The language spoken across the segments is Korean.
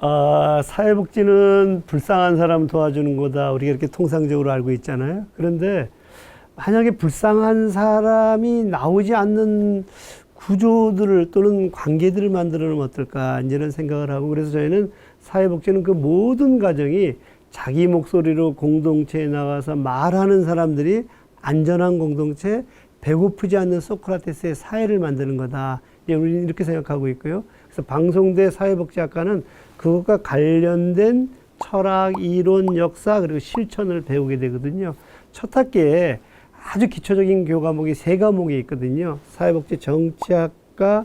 아, 사회복지는 불쌍한 사람 도와주는 거다. 우리가 이렇게 통상적으로 알고 있잖아요. 그런데 만약에 불쌍한 사람이 나오지 않는 구조들을 또는 관계들을 만들어 놓으면 어떨까 이제는 생각을 하고 그래서 저희는 사회복지는 그 모든 가정이 자기 목소리로 공동체에 나가서 말하는 사람들이 안전한 공동체, 배고프지 않는 소크라테스의 사회를 만드는 거다. 예, 우리는 이렇게 생각하고 있고요. 그래서 방송대 사회복지학과는 그것과 관련된 철학, 이론, 역사 그리고 실천을 배우게 되거든요. 첫 학기에 아주 기초적인 교과목이 세 과목이 있거든요. 사회복지 정치학과,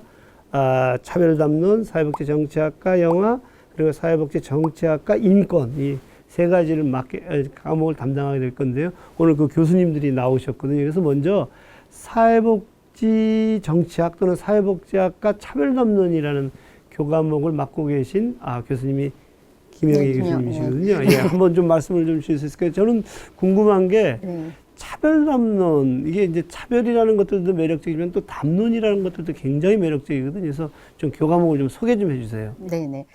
아, 차별담론, 사회복지 정치학과 영화, 그리고 사회복지 정치학과 인권 이 세 가지를 맡게 에, 과목을 담당하게 될 건데요. 오늘 그 교수님들이 나오셨거든요. 그래서 먼저 사회복지 정치학 또는 사회복지학과 차별담론이라는 교과목을 맡고 계신 아 교수님이 김영희 네, 교수님이시거든요. 예, 한번 좀 말씀을 좀 주실 수 있을까요? 저는 궁금한 게 네. 차별 담론 이게 이제 차별이라는 것들도 매력적이지만 또 담론이라는 것들도 굉장히 매력적이거든요. 그래서 좀 교과목을 좀 소개 좀 해주세요. 네네.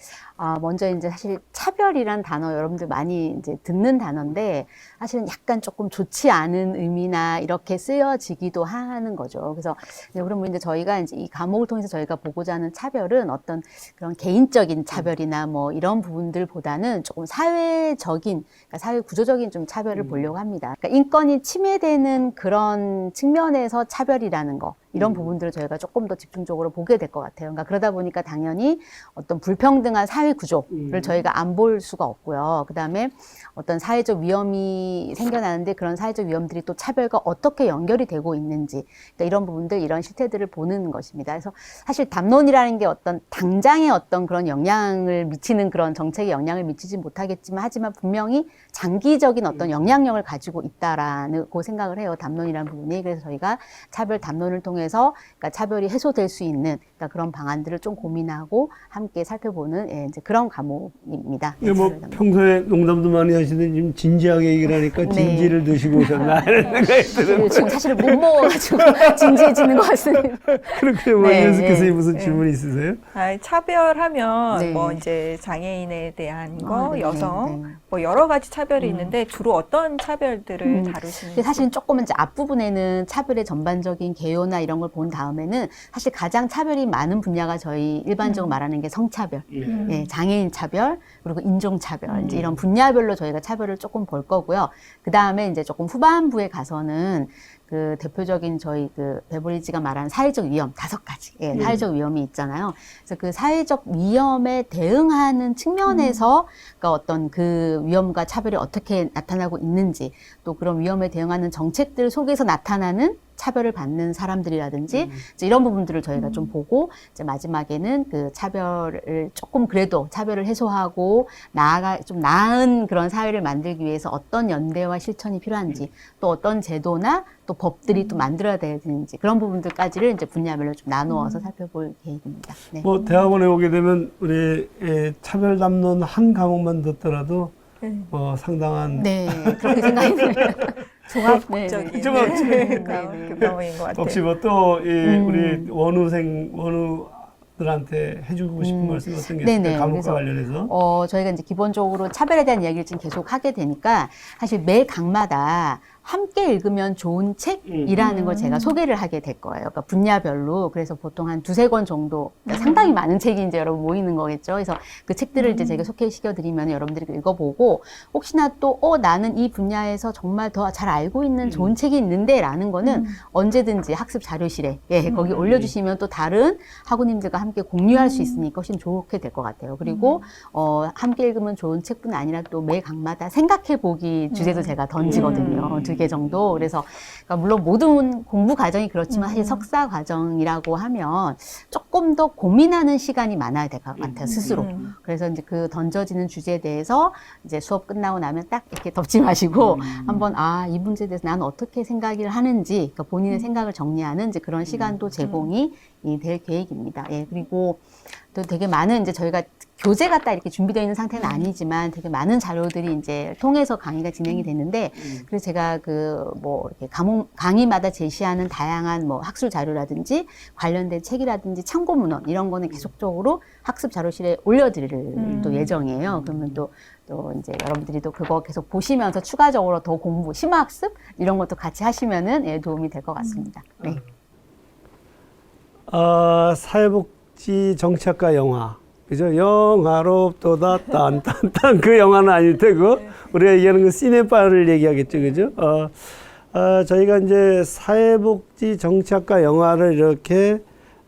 아, 먼저 이제 사실 차별이란 단어 여러분들 많이 이제 듣는 단어인데 사실은 약간 조금 좋지 않은 의미나 이렇게 쓰여지기도 하는 거죠. 그래서 그러면 이제 저희가 이제 이 과목을 통해서 저희가 보고자 하는 차별은 어떤 그런 개인적인 차별이나 뭐 이런 부분들보다는 조금 사회적인, 그러니까 사회 구조적인 좀 차별을 보려고 합니다. 그러니까 인권이 침해되는 그런 측면에서 차별이라는 거. 이런 부분들을 저희가 조금 더 집중적으로 보게 될 것 같아요. 그러니까 그러다 보니까 당연히 어떤 불평등한 사회 구조를 음. 저희가 안 볼 수가 없고요. 그 다음에 어떤 사회적 위험이 생겨나는데 그런 사회적 위험들이 또 차별과 어떻게 연결이 되고 있는지 그러니까 이런 부분들, 이런 실태들을 보는 것입니다. 그래서 사실 담론이라는 게 어떤 당장의 어떤 그런 영향을 미치는 그런 정책에 영향을 미치지 못하겠지만 하지만 분명히 장기적인 어떤 영향력을 가지고 있다라고 생각을 해요. 담론이라는 부분이. 그래서 저희가 차별 담론을 통해 서 그러니까 차별이 해소될 수 있는 그러니까 그런 방안들을 좀 고민하고 함께 살펴보는 예, 이제 그런 과목입니다. 이게 뭐. 평소에 농담도 많이 하시는데 지금 진지하게 얘기를 하니까 네. 진지를 드시고 오셨나 이런 생각이 들어요. 지금 사실 못 먹어가지고 진지해지는 것 같습니다. 그렇게 뭐 네, 네. 교수님 무슨 네. 질문 있으세요? 아, 차별하면 네. 뭐 이제 장애인에 대한 거, 아, 네, 여성, 네. 뭐 여러 가지 차별이 음. 있는데 주로 어떤 차별들을 음. 다루시는지. 근데 사실은 조금은 이제 앞부분에는 차별의 전반적인 개요나 이런 걸 본 다음에는 사실 가장 차별이 많은 분야가 저희 일반적으로 말하는 게 성차별, 음. 예, 장애인 차별, 그리고 인종 차별, 이제 음. 이런 분야별로 저희가 차별을 조금 볼 거고요. 그 다음에 이제 조금 후반부에 가서는 그 대표적인 저희 그 베버리지가 말하는 사회적 위험 다섯 가지, 예, 음. 사회적 위험이 있잖아요. 그래서 그 사회적 위험에 대응하는 측면에서 그러니까 어떤 그 위험과 차별이 어떻게 나타나고 있는지 또 그런 위험에 대응하는 정책들 속에서 나타나는 차별을 받는 사람들이라든지 음. 이제 이런 부분들을 저희가 좀 보고 이제 마지막에는 그 차별을 조금 그래도 차별을 해소하고 나아가 좀 나은 그런 사회를 만들기 위해서 어떤 연대와 실천이 필요한지 또 어떤 제도나 또 법들이 또 만들어야 되는지 그런 부분들까지를 이제 분야별로 좀 나누어서 살펴볼 계획입니다. 네. 뭐 대학원에 오게 되면 우리 예, 차별 담론 한 과목만 듣더라도 네. 뭐 상당한 네, 그렇게 생각이 들어요. 종합적인 네, 종합- 네, 네. 교과목인 것 같아요. 혹시 뭐또이 음. 우리 원우생 원우 들한테 해주고 싶은 음. 말씀 어떤 게 네네, 있을까요? 과목과 그래서 관련해서 어, 저희가 이제 기본적으로 차별에 대한 이야기를 지금 계속 하게 되니까 사실 매 강마다 함께 읽으면 좋은 책이라는 걸 제가 소개를 하게 될 거예요. 그러니까 분야별로. 그래서 보통 한 두세 권 정도, 그러니까 상당히 많은 책이 이제 여러분 모이는 거겠죠. 그래서 그 책들을 이제 제가 소개시켜 드리면 여러분들이 읽어보고 혹시나 또, 어, 나는 이 분야에서 정말 더 잘 알고 있는 좋은 책이 있는데 라는 거는 언제든지 학습 자료실에, 예, 거기 올려주시면 또 다른 학우님들과 함께 공유할 수 있으니까 훨씬 좋게 될 것 같아요. 그리고 어, 함께 읽으면 좋은 책뿐 아니라 또 매 강마다 생각해 보기 주제도 제가 던지거든요. 음. 두개 정도. 그래서 그러니까 물론 모든 공부 과정이 그렇지만 사실 석사 과정이라고 하면 조금 더 고민하는 시간이 많아야 될 것 같아요. 스스로. 음. 그래서 이제 그 던져지는 주제에 대해서 이제 수업 끝나고 나면 딱 이렇게 덮지 마시고 음. 한번 아, 이 문제에 대해서 나는 어떻게 생각을 하는지 그러니까 본인의 생각을 정리하는 이제 그런 시간도 제공이 이될 계획입니다. 예. 그리고 또 되게 많은 이제 저희가 교재가 딱 이렇게 준비되어 있는 상태는 아니지만 되게 많은 자료들이 이제 통해서 강의가 진행이 됐는데 그래서 제가 그 뭐 이렇게 과목 강의마다 제시하는 다양한 뭐 학술 자료라든지 관련된 책이라든지 참고 문헌 이런 거는 계속적으로 학습 자료실에 올려드릴 음. 또 예정이에요. 그러면 또또 이제 여러분들이 또 그거 계속 보시면서 추가적으로 더 공부, 심화학습 이런 것도 같이 하시면은 예, 도움이 될 것 같습니다. 네. 아, 사회복 지 정치학과 영화. 그죠? 영화롭도다 딴딴딴 그 영화는 아닐 테고 우리가 얘기하는 그 시네파를 얘기하겠죠. 그죠? 어, 아, 저희가 이제 사회복지 정치학과 영화를 이렇게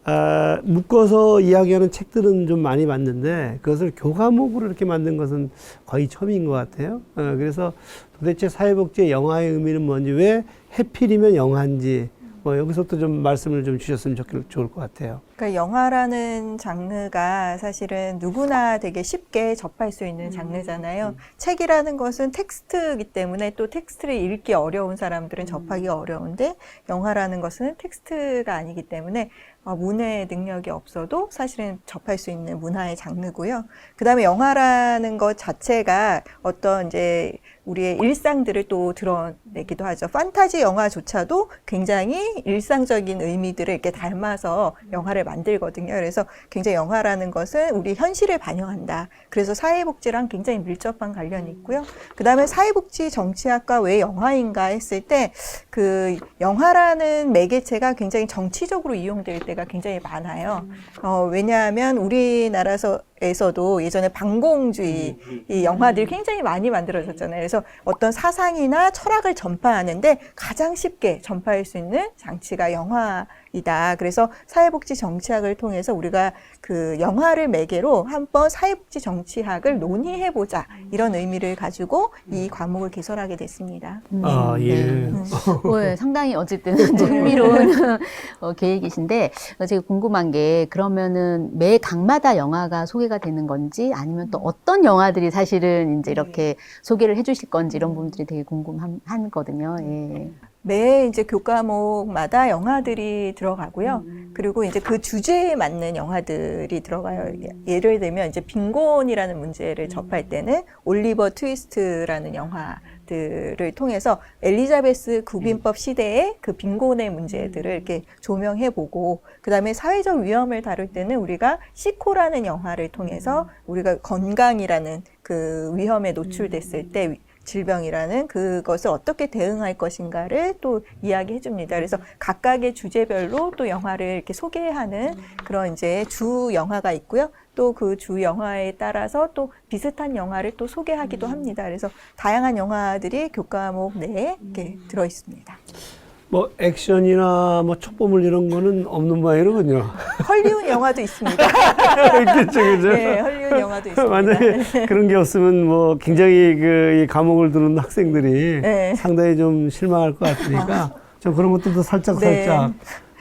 아, 묶어서 이야기하는 책들은 좀 많이 봤는데 그것을 교과목으로 이렇게 만든 것은 거의 처음인 것 같아요. 어, 그래서 도대체 사회복지의 영화의 의미는 뭔지 왜 해필이면 영화인지 뭐 여기서부터 좀 말씀을 좀 주셨으면 좋, 좋을 것 같아요. 그러니까 영화라는 장르가 사실은 누구나 되게 쉽게 접할 수 있는 장르잖아요. 책이라는 것은 텍스트이기 때문에 또 텍스트를 읽기 어려운 사람들은 접하기 어려운데 영화라는 것은 텍스트가 아니기 때문에 어, 문해 능력이 없어도 사실은 접할 수 있는 문화의 장르고요. 그 다음에 영화라는 것 자체가 어떤 이제 우리의 일상들을 또 드러내기도 하죠. 판타지 영화조차도 굉장히 일상적인 의미들을 이렇게 닮아서 영화를 만들거든요. 그래서 굉장히 영화라는 것은 우리 현실을 반영한다. 그래서 사회복지랑 굉장히 밀접한 관련이 있고요. 그 다음에 사회복지 정치학과 왜 영화인가 했을 때 그 영화라는 매개체가 굉장히 정치적으로 이용될 때가 굉장히 많아요. 어, 왜냐하면 우리나라에서 에서도 예전에 방공주의 이 영화들이 굉장히 많이 만들어졌잖아요. 그래서 어떤 사상이나 철학을 전파하는데 가장 쉽게 전파할 수 있는 장치가 영화이다. 그래서 사회복지 정치학을 통해서 우리가 그 영화를 매개로 한번 사회복지 정치학을 논의해 보자. 이런 의미를 가지고 이 과목을 개설하게 됐습니다. 음, 아, 예. 네. 어, 예, 상당히 어쨌든 좀 흥미로운 어, 계획이신데 어, 제가 궁금한 게 그러면은 매 강마다 영화가 소개 가 되는 건지 아니면 또 어떤 영화들이 사실은 이제 이렇게 소개를 해주실 건지 이런 부분들이 되게 궁금하거든요. 예. 매 이제 교과목마다 영화들이 들어가고요. 그리고 이제 그 주제에 맞는 영화들이 들어가요. 예를 들면 이제 빈곤이라는 문제를 접할 때는 올리버 트위스트라는 영화 들을 통해서 엘리자베스 구빈법 시대의 그 빈곤의 문제들을 이렇게 조명해 보고 그다음에 사회적 위험을 다룰 때는 우리가 시코라는 영화를 통해서 우리가 건강이라는 그 위험에 노출됐을 때 질병이라는 그것을 어떻게 대응할 것인가를 또 이야기해 줍니다. 그래서 각각의 주제별로 또 영화를 이렇게 소개하는 그런 이제 주 영화가 있고요. 또 그 주 영화에 따라서 또 비슷한 영화를 또 소개하기도 합니다. 그래서 다양한 영화들이 교과목 내에 이렇게 들어 있습니다. 뭐 액션이나 뭐 촉보물 이런 거는 없는 모양이로군요. 헐리우드 영화도 있습니다. 그렇죠, 그죠? 네, 헐리우드 영화도 있습니다. 만약에 그런 게 없으면 뭐 굉장히 그이 과목을 듣는 학생들이 네. 상당히 좀 실망할 것 같으니까 좀 그런 것들도 살짝 네. 살짝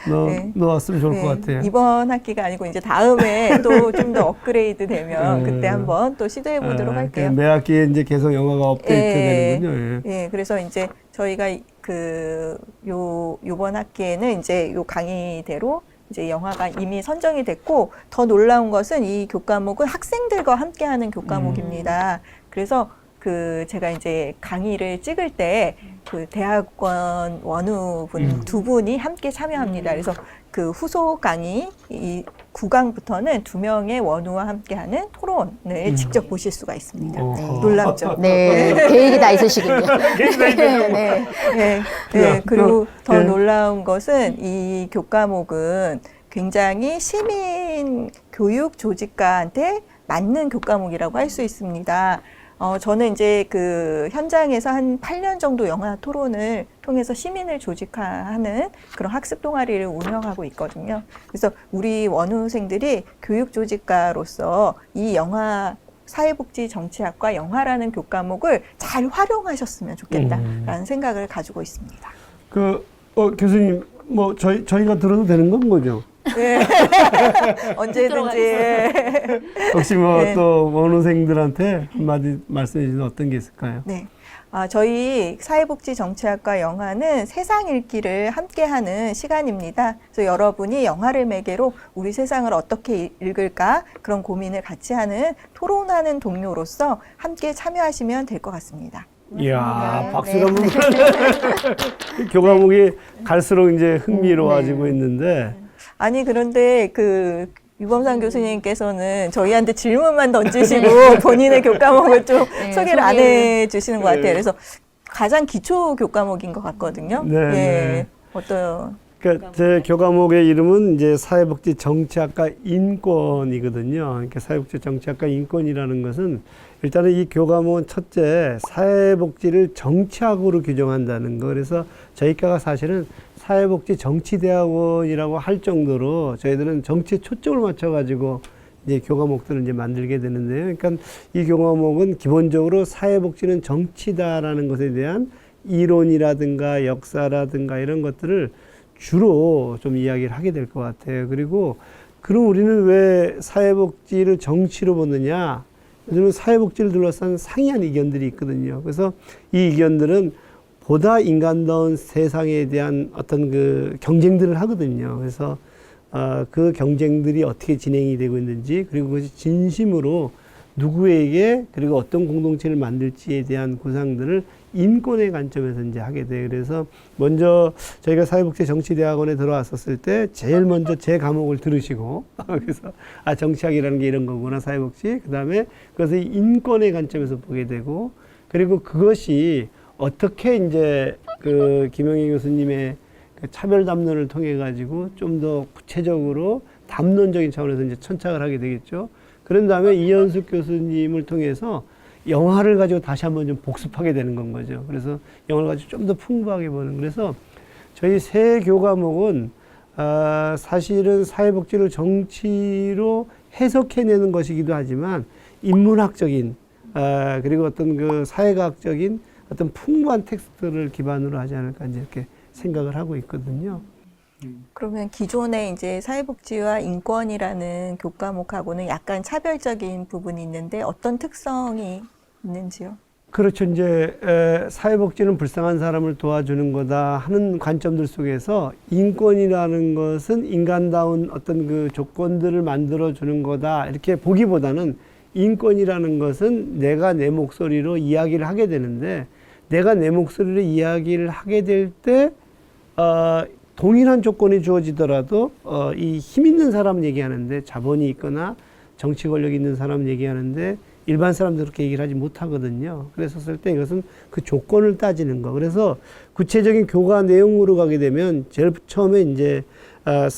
넣, 네. 넣었으면 좋을 네, 것 같아요. 이번 학기가 아니고 이제 다음에 또 좀 더 업그레이드 되면 음. 그때 한번 또 시도해 보도록 아, 할게요. 매 학기에 이제 계속 영화가 업데이트 예. 되는군요. 예. 예, 그래서 이제 저희가 그, 요, 요번 학기에는 이제 요 강의대로 이제 영화가 이미 선정이 됐고, 더 놀라운 것은 이 교과목은 학생들과 함께 하는 교과목입니다. 그래서 그 제가 이제 강의를 찍을 때 그 대학원 원우분 음. 두 분이 함께 참여합니다. 그래서 그 후속 강의 이 9강부터는 두 명의 원우와 함께하는 토론을 음. 직접 보실 수가 있습니다. 어허. 놀랍죠? 네, 계획이 다 있으시군요. 네, 네. 네, 야, 네. 그리고 그, 더 예. 놀라운 것은 이 교과목은 굉장히 시민 교육 조직가한테 맞는 교과목이라고 할 수 있습니다. 어, 저는 이제 그 현장에서 한 8년 정도 영화 토론을 통해서 시민을 조직화하는 그런 학습 동아리를 운영하고 있거든요. 그래서 우리 원우생들이 교육 조직가로서 이 영화 사회복지 정치학과 영화라는 교과목을 잘 활용하셨으면 좋겠다라는 생각을 가지고 있습니다. 그 어, 교수님 뭐 저희 저희가 들어도 되는 건 거죠? 예. 언제든지. 예. 혹시 뭐 네. 또 원호생들한테 한마디 말씀해 주시면 어떤 게 있을까요? 네. 아, 저희 사회복지정치학과 영화는 세상 읽기를 함께하는 시간입니다. 그래서 여러분이 영화를 매개로 우리 세상을 어떻게 읽을까 그런 고민을 같이 하는 토론하는 동료로서 함께 참여하시면 될 것 같습니다. 이야, 네, 박수 네. 교과목이 갈수록 이제 흥미로워지고 네. 있는데, 아니 그런데 그 유범상 교수님께서는 저희한테 질문만 던지시고 본인의 교과목을 좀 네, 소개를 안. 해주시는 것 같아요. 네. 그래서 가장 기초 교과목인 것 같거든요. 네, 예. 네. 어떠요? 그러니까 제 교과목의 이름은 이제 사회복지 정치학과 인권이거든요. 그러니까 사회복지 정치학과 인권이라는 것은 일단은 이 교과목은 첫째 사회복지를 정치학으로 규정한다는 거. 그래서 저희과가 사실은 사회복지 정치대학원이라고 할 정도로 저희들은 정치에 초점을 맞춰가지고 이제 교과목들을 이제 만들게 되는데요. 그러니까 이 교과목은 기본적으로 사회복지는 정치다라는 것에 대한 이론이라든가 역사라든가 이런 것들을 주로 좀 이야기를 하게 될 것 같아요. 그리고 그럼 우리는 왜 사회복지를 정치로 보느냐? 요즘은 사회복지를 둘러싼 상이한 의견들이 있거든요. 그래서 이 의견들은 보다 인간다운 세상에 대한 어떤 그 경쟁들을 하거든요. 그래서 어, 그 경쟁들이 어떻게 진행이 되고 있는지 그리고 그것이 진심으로 누구에게 그리고 어떤 공동체를 만들지에 대한 구상들을 인권의 관점에서 이제 하게 돼요. 그래서 먼저 저희가 사회복지 정치대학원에 들어왔었을 때 제일 먼저 제 과목을 들으시고 그래서 아 정치학이라는 게 이런 거구나 사회복지 그다음에 그것을 인권의 관점에서 보게 되고 그리고 그것이 어떻게 이제 그 김영희 교수님의 그 차별 담론을 통해 가지고 좀 더 구체적으로 담론적인 차원에서 이제 천착을 하게 되겠죠. 그런 다음에 이현숙 교수님을 통해서 영화를 가지고 다시 한번 좀 복습하게 되는 건 거죠. 그래서 영화를 가지고 좀 더 풍부하게 보는. 그래서 저희 세 교과목은 아, 사실은 사회복지를 정치로 해석해내는 것이기도 하지만 인문학적인 아, 그리고 어떤 그 사회과학적인 어떤 풍부한 텍스트를 기반으로 하지 않을까 이제 이렇게 생각을 하고 있거든요. 그러면 기존의 이제 사회복지와 인권이라는 교과목하고는 약간 차별적인 부분이 있는데 어떤 특성이 있는지요? 그렇죠. 이제 에, 사회복지는 불쌍한 사람을 도와주는 거다 하는 관점들 속에서 인권이라는 것은 인간다운 어떤 그 조건들을 만들어 주는 거다 이렇게 보기보다는 인권이라는 것은 내가 내 목소리로 이야기를 하게 되는데 내가 내 목소리로 이야기를 하게 될때 어, 동일한 조건이 주어지더라도 어, 이 힘 있는 사람 얘기하는데 자본이 있거나 정치 권력 있는 사람 얘기하는데 일반 사람들 그렇게 얘기를 하지 못하거든요. 그랬었을 때 이것은 그 조건을 따지는 거. 그래서 구체적인 교과 내용으로 가게 되면 제일 처음에 이제 아,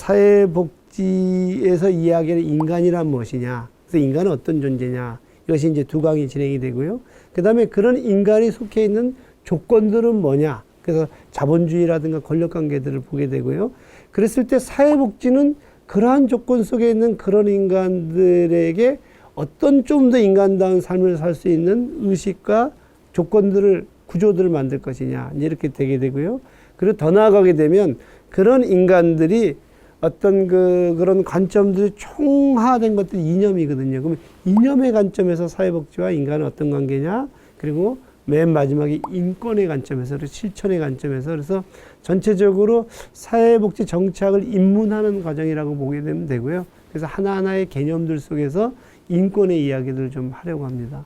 사회복지에서 이야기하는 인간이란 무엇이냐. 그래서 인간은 어떤 존재냐. 이것이 이제 두 강이 진행이 되고요. 그 다음에 그런 인간이 속해 있는 조건들은 뭐냐. 그래서 자본주의라든가 권력 관계들을 보게 되고요. 그랬을 때 사회복지는 그러한 조건 속에 있는 그런 인간들에게 어떤 좀 더 인간다운 삶을 살 수 있는 의식과 조건들을 구조들을 만들 것이냐 이렇게 되게 되고요. 그리고 더 나아가게 되면 그런 인간들이 어떤 그 그런 관점들이 총화된 것들이 이념이거든요. 그러면 이념의 관점에서 사회복지와 인간은 어떤 관계냐? 그리고 맨 마지막에 인권의 관점에서 실천의 관점에서 그래서 전체적으로 사회복지 정착을 입문하는 과정이라고 보게 되면 되고요. 그래서 하나하나의 개념들 속에서 인권의 이야기들을 좀 하려고 합니다.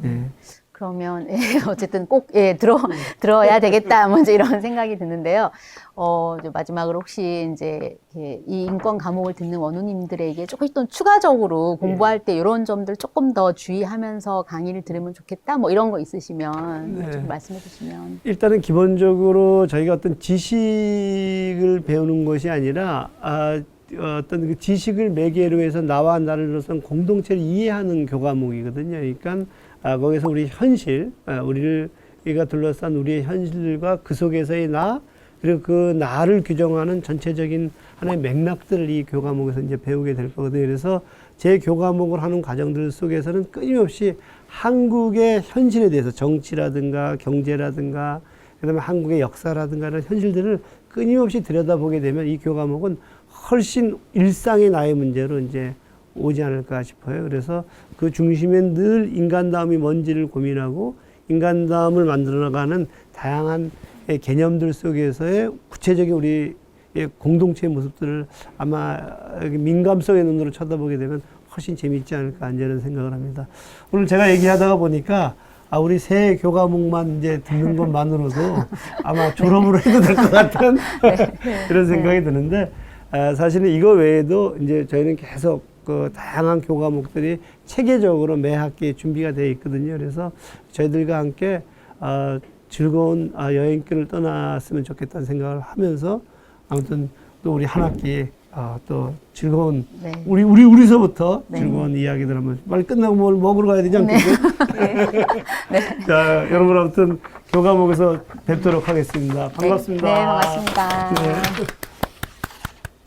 네. 그러면 예, 어쨌든 꼭 예, 들어 들어야 되겠다 먼저 이런 생각이 드는데요. 어, 마지막으로 혹시 이제 이렇게 이 인권 과목을 듣는 원우님들에게 조금 또 추가적으로 공부할 때 이런 점들 조금 더 주의하면서 강의를 들으면 좋겠다. 뭐 이런 거 있으시면 네. 좀 말씀해 주시면. 일단은 기본적으로 저희가 어떤 지식을 배우는 것이 아니라 아, 어떤 그 지식을 매개로 해서 나와 나를 로선 공동체를 이해하는 교과목이거든요. 그러니까 아, 거기서 우리 현실, 아, 우리를 우리가 둘러싼 우리의 현실과 그 속에서의 나 그리고 그 나를 규정하는 전체적인 하나의 맥락들을 이 교과목에서 이제 배우게 될 거거든요. 그래서 제 교과목을 하는 과정들 속에서는 끊임없이 한국의 현실에 대해서 정치라든가 경제라든가 그다음에 한국의 역사라든가 이런 현실들을 끊임없이 들여다보게 되면 이 교과목은 훨씬 일상의 나의 문제로 이제 오지 않을까 싶어요. 그래서 그 중심에 늘 인간다움이 뭔지를 고민하고 인간다움을 만들어 나가는 다양한 의 개념들 속에서의 구체적인 우리 의 공동체의 모습들을 아마 민감성의 눈으로 쳐다보게 되면 훨씬 재미있지 않을까 이런 생각을 합니다. 오늘 제가 얘기하다가 보니까 아 우리 새 교과목만 이제 듣는 것만으로도 아마 졸업을 해도 될 것 같은 이런 생각이 드는데 아, 사실은 이거 외에도 이제 저희는 계속 그 다양한 교과목들이 체계적으로 매 학기에 준비가 되어 있거든요. 그래서 저희들과 함께 아, 즐거운 아, 여행길을 떠났으면 좋겠다는 생각을 하면서 아무튼 또 우리 한 학기에 아, 또 즐거운 네. 우리 우리 우리서부터 네. 즐거운 이야기들 한번 빨리 끝나고 뭘 먹으러 가야 되지 않겠어요? 네. 자, 여러분 아무튼 교과목에서 뵙도록 하겠습니다. 반갑습니다. 네, 반갑습니다. 네.